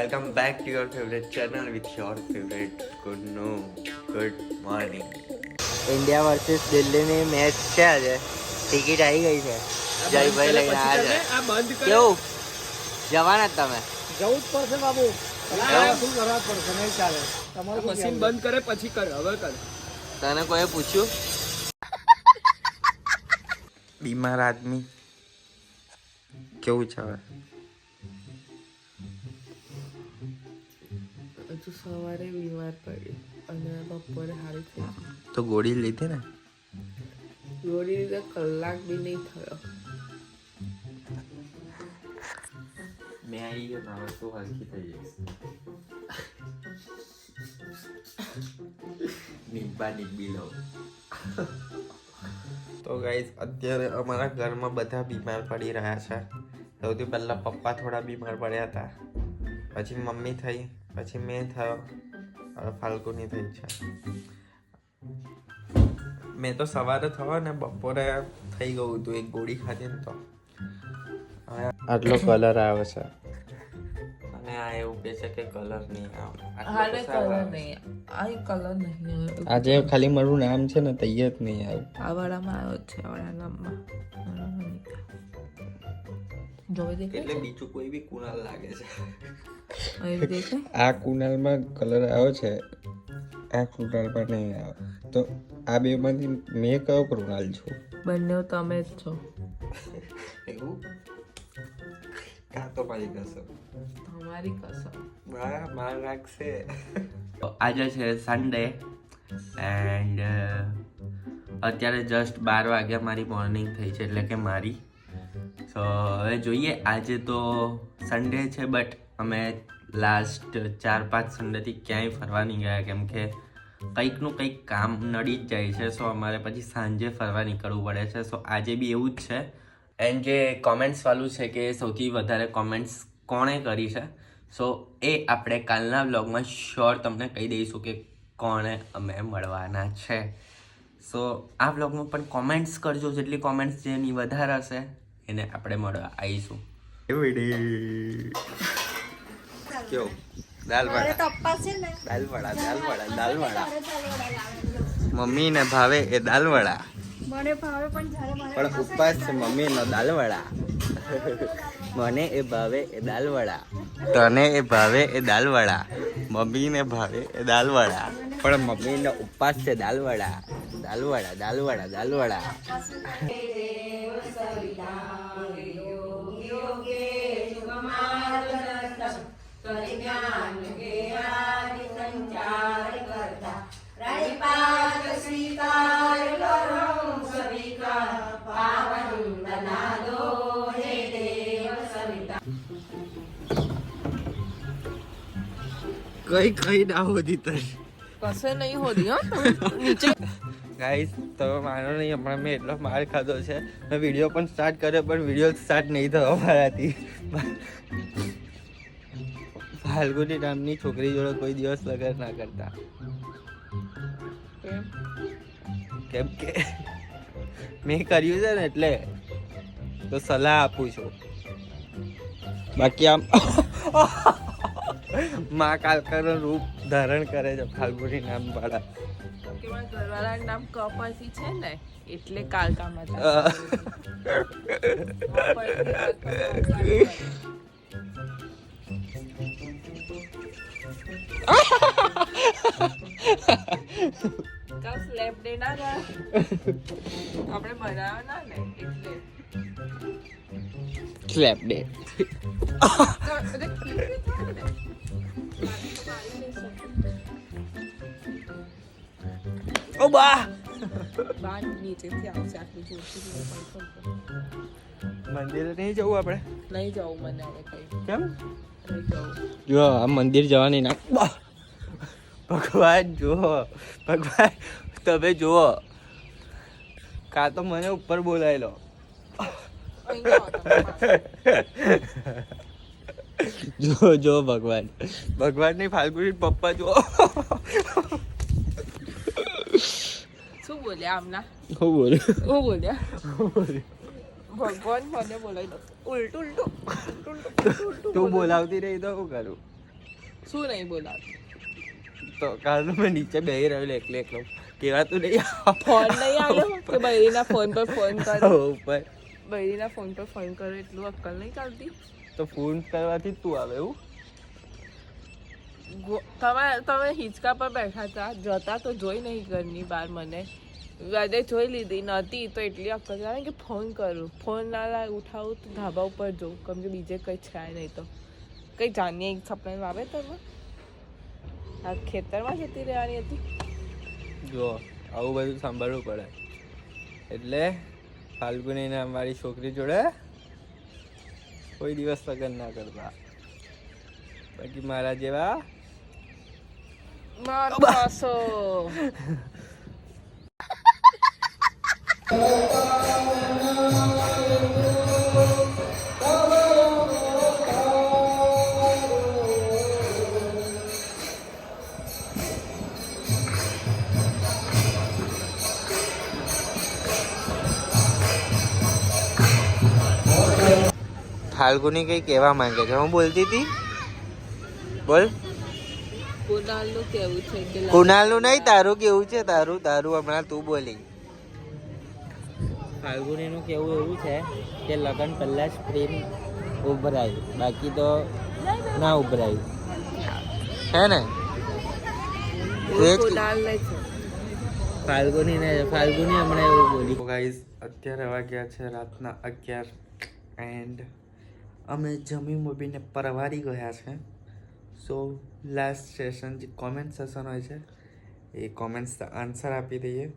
Welcome back to your favourite channel with your favourite good no good morning India versus દિલ્હીની match છે આજે. Ticket આવી ગઈ છે. જયભાઈ લઈને આવ્યા છે આ બંધ કરે. કેવું? જવાના તમે. જવું જ પડશે બાબુ. શું કરવા પડશે? નહીં ચાલે. તમારું મશીન બંધ કરે પછી કર. હવે કર. તને કોઈ પૂછ્યું? બીમાર આદમી. કેવું છે હવે? હજુ સવારે બીમાર પડી અને બપોરે સારી થઈ તો ગોળી લીધી ને? ગોળી લીધે કલાક બી નહીં થયો. મેં આવી ગયો ના હવે હલકી થઈ જઈશ નિબ્બા નિબ્બી લો તો ગાઈસ અત્યારે અમારા ઘરમાં બધા બીમાર પડી રહ્યા છે. સૌથી પહેલાં પપ્પા થોડા બીમાર પડ્યા હતા. પછી મમ્મી થઈ પછી મેં થયો હવે ફાલ્ગુની થઈ છે. મેં તો સવારે થયો ને બપોરે થઈ ગયું હતું એક ગોળી ખાધી ને તો આટલો કલર આવે છે. અને આ એવું કે છે કે કલર નહીં આવે. કલર નહીં. આ કલર નહીં આજે ખાલી મારું નામ છે ને તૈયાર જ નહીં આવ્યું આ વાળામાં આવ્યો છે વાળા નામમાં. દેખાય એટલે બીજું કોઈ બી કુનાલ લાગે છે. આ કુનાલમાં કલર આવ્યો છે આ કુનાલમાં નહીં આવે. તો આ બે માંથી મેં કયો કૃણાલ છું? બંને તમે જ છો. એવું? કાં તો મારી કસમ? તમારી કસમ. મારા માર રાખશે. આજે છે સન્ડે એન્ડ અત્યારે જસ્ટ બાર વાગ્યા મારી મોર્નિંગ થઈ છે એટલે કે મારી સો હવે જોઈએ, આજે તો સન્ડે છે બટ અમે લાસ્ટ ચાર પાંચ સન્ડેથી ક્યાંય ફરવા નહીં ગયા. કેમ કે કંઈકનું કંઈક કામ નડી જ જાય છે સો અમારે પછી સાંજે ફરવા નીકળવું પડે છે. સો આજે બી એવું જ છે. એન્ડ જે કોમેન્ટ્સવાળું છે કે સૌથી વધારે કોમેન્ટ્સ કોણે કરી છે? સો એ આપણે કાલના બ્લોગમાં શ્યોર તમને કહી દઈશું કે કોણે અમે મળવાના છે. સો આ બ્લોગમાં પણ કોમેન્ટ્સ કરજો. જેટલી કોમેન્ટ્સ જેની વધારે હશે એને આપણે મળવા આવીશું કેવું? મમ્મી ને ભાવે એ દાલવડા. મને ભાવે પણ જ્યારે મારે પણ ઉપવાસ છે. મમ્મીનો દાલવડા. મને એ ભાવે એ દાલવડા. તને એ ભાવે એ દાલવડા. મમ્મીને મમ્મી ને ભાવે એ દાલવડા. પણ મમ્મીનો ઉપવાસ છે દાલવડા. દાલવડા દાલવડા દાલવડા. કઈ કઈ ના હોતી તારી. કશે નહીં હોતી હો. નીચે ગાઈસ તમે માનો નહીં હમણાં મેં એટલો માર ખાધો છે. મેં વીડિયો પણ સ્ટાર્ટ કર્યો પણ વીડિયો સ્ટાર્ટ નહીં થયો મારાથી ફાલ્ગુની નામની છોકરી જોડે કોઈ દિવસ લગન ના કરતા. કેમ કે મેં કર્યું છે ને એટલે તો સલાહ આપું છું. બાકી આમ મા કાલકાનું રૂપ ધારણ કરે છે ફાલ્ગુની નામ વાળા. ઘરવાળાનું નામ કપાસી છે ને એટલે કાલકામાં કાલ સ્લેપ ડે ના આપણે બનાવ્યો ના ને એટલે. સ્લેપ ડે ઓ બા. મંદિરે નહીં જવું આપણે? નહીં જવું મને કેમ? જો આ મંદિર જવાની ના! ભગવાન જુઓ. ભગવાન તમે જુઓ. કાં તો મને ઉપર બોલાવી લો. જો જો ભગવાન. ભગવાનની ફાલ્ગુની પપ્પા જુઓ. બોલ્યા આમના હું બોલું હું બોલ્યા ભગવાન મને બોલાવી ઉલટું ઉલટું ઉલટું ઉલટું ઉલટું તું બોલાવતી રહી તો હું કરું શું નહીં બોલાવતી તો કાલ મેં નીચે બેહી રહ્યો એકલો એકલો કહેવાતું નહીં ફોન નહીં આવ્યો કે બૈરીના ફોન પર ફોન કરો ઉપર બૈરીના ફોન પર ફોન કરો એટલું અક્કલ નહીં ચાલતી તો ફોન કરવાથી જ તું આવે એવું તમે તમે હિંચકા પર બેઠા હતા જતા તો જોઈ નહીં ઘરની બહાર મને આજે જોઈ લીધી નહોતી તો એટલી અક્કલ આવે કે ફોન કરું. ફોન ના લાગે ઉઠાવું તો ધાબા ઉપર જોઉં. કેમ કે બીજે કંઈ છે નહીં તો. કંઈ જાણીએ એક સપ્લાય વાવેતરમાં આ ખેતરમાં જતી રહેવાની હતી. જો આવું બધું સાંભળવું પડે. એટલે ફાલ્ગુનીને અમારી છોકરી જોડે કોઈ દિવસ લગ્ન ના કરતા. બાકી મારા જેવા મારો પાસો ફાલ્ગુની કઈ કહેવા માંગે છે? હું બોલતી હતી? બોલ. કુનાલનું કેવું છે? કુનાલનું નહીં તારું કેવું છે? તારું તારું હમણાં તું બોલી. ફાલ્ગુનીનું કેવું એવું છે કે લગ્ન પહેલા જ પ્રેમ ઉભરાય બાકી તો ના ઉભરાય. હે ને? ફાલ્ગુની ને ફાલ્ગુની હમણાં એવું બોલી ગાઈઝ અત્યારે વાગ્યા છે રાતના અગિયાર એન્ડ અમે જમી મૂવીને પરવારી ગયા છે. સો લાસ્ટ સેશન જે કોમેન્ટ સેશન હોય છે એ કોમેન્ટ્સ આન્સર આપી દઈએ.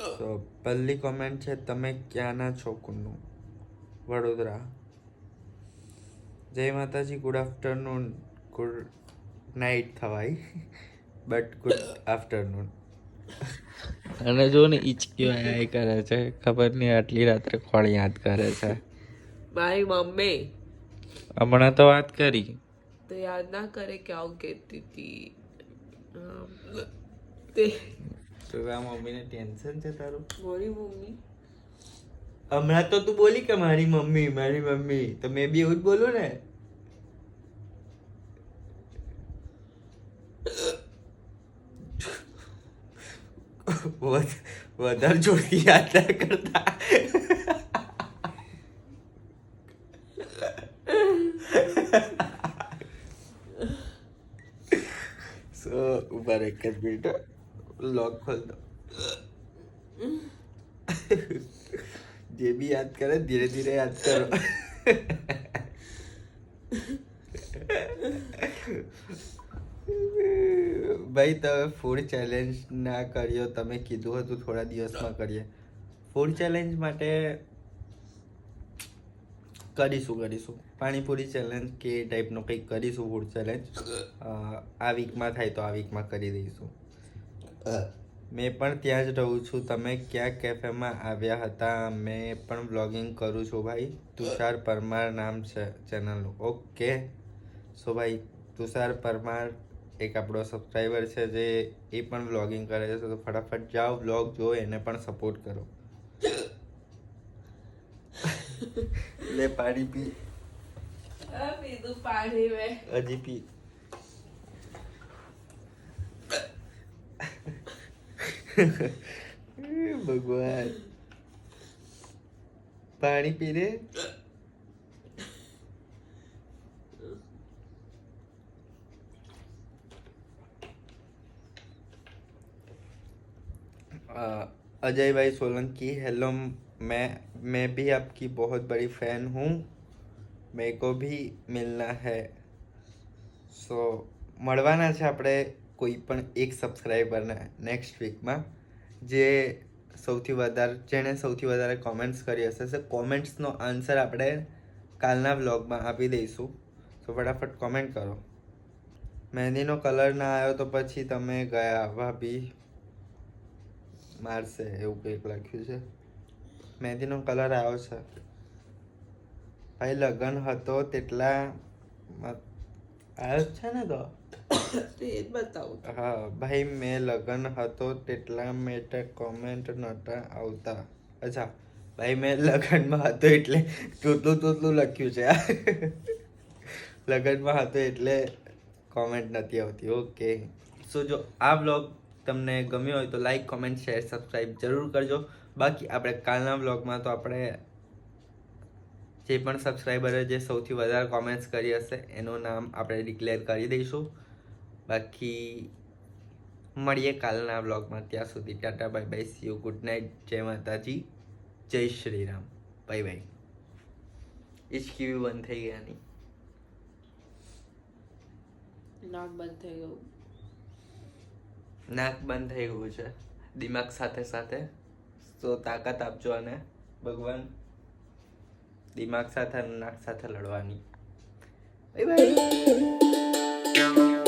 તો પહેલી કોમેન્ટ છે તમે ક્યાંના છો Coonoor? Vadodara. Jai Mataji good afternoon good night થવાય બટ ગુડ આફ્ટરનૂન અને જો ને ઈચકી આય કરે છે ખબર નહીં આટલી રાત્રે કોણ યાદ કરે છે. મારી મમ્મી. હમણાં તો વાત કરી. તો યાદ ના કરે કે આવું કહેતી હતી. તે તો આ મમ્મીને ટેન્શન છે તારું? બોલી મમ્મી. હમણાં તો તું બોલી કે મારી મમ્મી મારી મમ્મી? તો મેં બી એવું જ બોલું ને. વધારે જોડી યાદ ના કરતા. સો ઊભા એક જ મિનિટ લોક ખોલ દો જે બી યાદ કરે, ધીરે ધીરે યાદ કરો. ભાઈ, તમે ફૂડ ચેલેન્જ ના કર્યો. તમે કીધું હતું થોડા દિવસમાં કરીએ. ફૂડ ચેલેન્જ માટે કરીશું કરીશું. પાણીપુરી ચેલેન્જ કે એ ટાઈપનું કંઈક કરીશું ફૂડ ચેલેન્જ આ વીકમાં થાય તો આ વીકમાં કરી દઈશું. મેં પણ ત્યાં જ રહું છું. તમે ક્યાં કેફેમાં આવ્યા હતા? મેં પણ બ્લોગિંગ કરું છું ભાઈ. તુષાર પરમાર નામ છે ચેનલનું ઓકે સો ભાઈ તુષાર પરમાર એક આપણો સબસ્ક્રાઈબર છે જે એ પણ બ્લોગિંગ કરે છે. તો ફટાફટ જાઓ બ્લોગ જો એને પણ સપોર્ટ કરો. લે પાણી પી. આ પીધું પાણી હજી પી. ભગવાન પાણી પી રે अ, अजय भाई सोलंकी हेलो मैं मैं भी आपकी बहुत बड़ी फैन हूँ मेरे को भी मिलना है સો મળવાના છે આપણે કોઈ પણ એક સબસ્ક્રાઈબરને નેક્સ્ટ વીકમાં જે સૌથી વધારે, જેણે સૌથી વધારે કોમેન્ટ્સ કરી હશે, સે કોમેન્ટ્સનો આન્સર આપણે કાલના વ્લોગમાં આપી દઈશું. તો ફટાફટ કોમેન્ટ કરો. મહેંદીનો કલર ના આવ્યો તો પછી તમે ગયા ભાભી મારશે એવું કંઈક લખ્યું છે. મહેંદીનો કલર આવ્યો છે. ભાઈ લગ્ન હતો તેટલા આવ્યો છે ને તો તો? હા, ભાઈ, મેં લગ્ન હતો, તેટલા માટે કોમેન્ટ નહોતા આવતા. અચ્છા, ભાઈ, મેં લગ્નમાં હતો એટલે તૂતલું તૂતલું લખ્યું છે. લગ્નમાં હતો એટલે કોમેન્ટ નથી આવતી. ઓકે સો જો આ બ્લોગ તમને ગમ્યો હોય તો લાઈક કોમેન્ટ શેર સબસ્ક્રાઈબ જરૂર કરજો. બાકી આપણે કાલના બ્લોગમાં તો આપણે જે પણ સબસ્ક્રાઈબરે જે સૌથી વધારે કોમેન્ટ્સ કરી હશે એનું નામ આપણે ડિક્લેર કરી દઈશું. બાકી મળીએ કાલના બ્લોગમાં ત્યાં સુધી tata bye bye see you good night Jai Mataji Jai Shri Ram bye bye બી બંધ થઈ ગયા નહીં. નાક બંધ થઈ ગયું. નાક બંધ થઈ ગયું છે. દિમાગ સાથે સાથે. તો તાકાત આપજો અને ભગવાન. દિમાગ સાથે અને નાક સાથે લડવાની બાય બાય